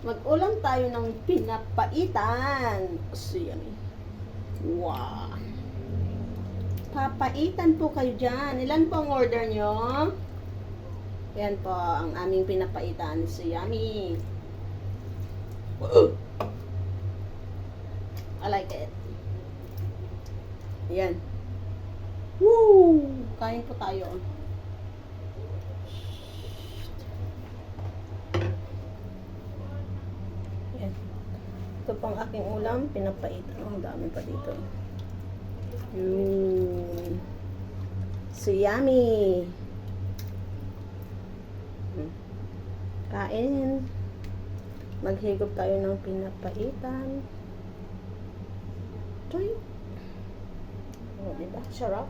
Mag-ulam tayo ng pinapaitan. So, yummy. Wow. Papaitan po kayo dyan. Ilan po ang order nyo? Yan po ang aming pinapaitan. So, yummy. I like it. Yan. Woo! Kain po tayo. Yan. Ito pang aking ulam, pinapaitan. Oh, ang dami pa dito. Yun. So yummy. Hmm. Kain. Maghigop tayo ng pinapaitan. Try. Oh, diba? Sarap.